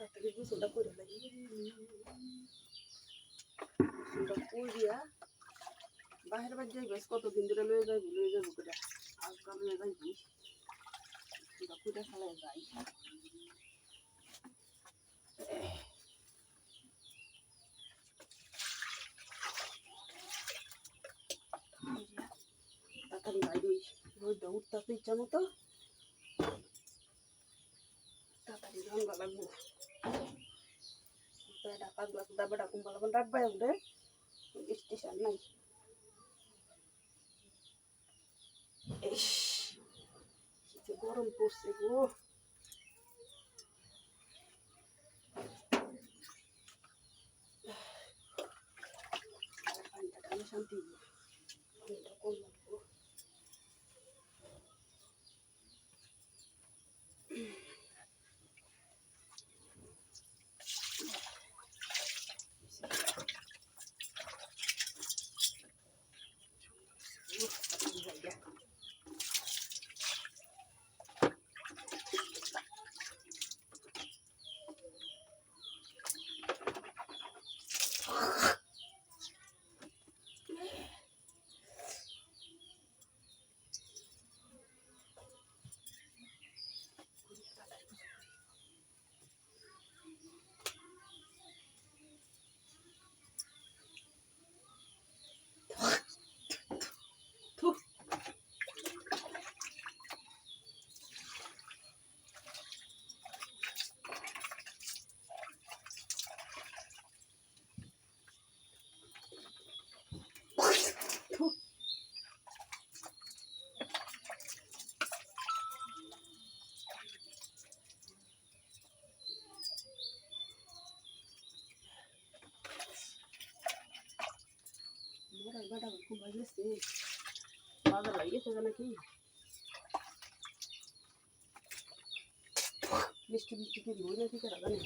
তাড়াতাড়ি গোসলটা করে লাগি গোসলটা করিয়া বাহির বাদ যাই বেশ কতদিন ধরে লয়ে যাই লয়ে যাব করে আজকাল লয়ে যাই গোসলটা করে ফেলায় যাই তাড়াতাড়ি বাইরে রোদটা উঠতে ইচ্ছা মতো। তাড়াতাড়ি রান্না লাগবো। ডাকা গ্লাস ডাবা কুম্পালা কোন রাখবাই উঠে স্টেশন নাই। গরম পড়ছে গো। শান্তি। Ko ba yese? Baga la yese gana ki? মিষ্টি মিষ্টি কি বই নাকি করা জানি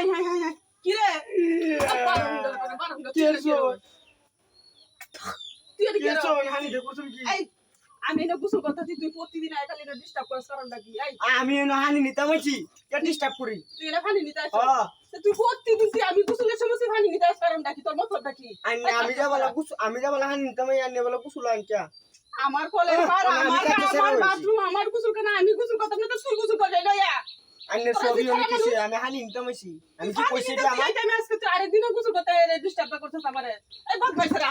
হাই হাই হাই হাই। কি রে? হানি আমি গোসল তুই প্রতিদিন আয় খালি ডিস্টার্ব করার কারণটা কি? আমি এনে হানি নিতাম কে ডিস্টার্ব করি? তুই হ্যাঁ। তুই প্রতিদিন তুই আমি গোসলের সময় তোর কি? আমি যা বলা কুছ আমি যা বলা হানি নিতাম বলা আনকিয়া আমার কলের পার আমার। বাথরুম আমার গোসল কেন আমি গোসল করতাম না তো তুই গোসল করলে লইয়া। আইনে তোরা সবই যে আমি কিছে আমি হানি নিতাম আছি আমি কি কইছি যে আমার? আরেকদিনও গোসল করতে ডিস্টার্ব করছিস আমারে। এই বাদ ভাইছরা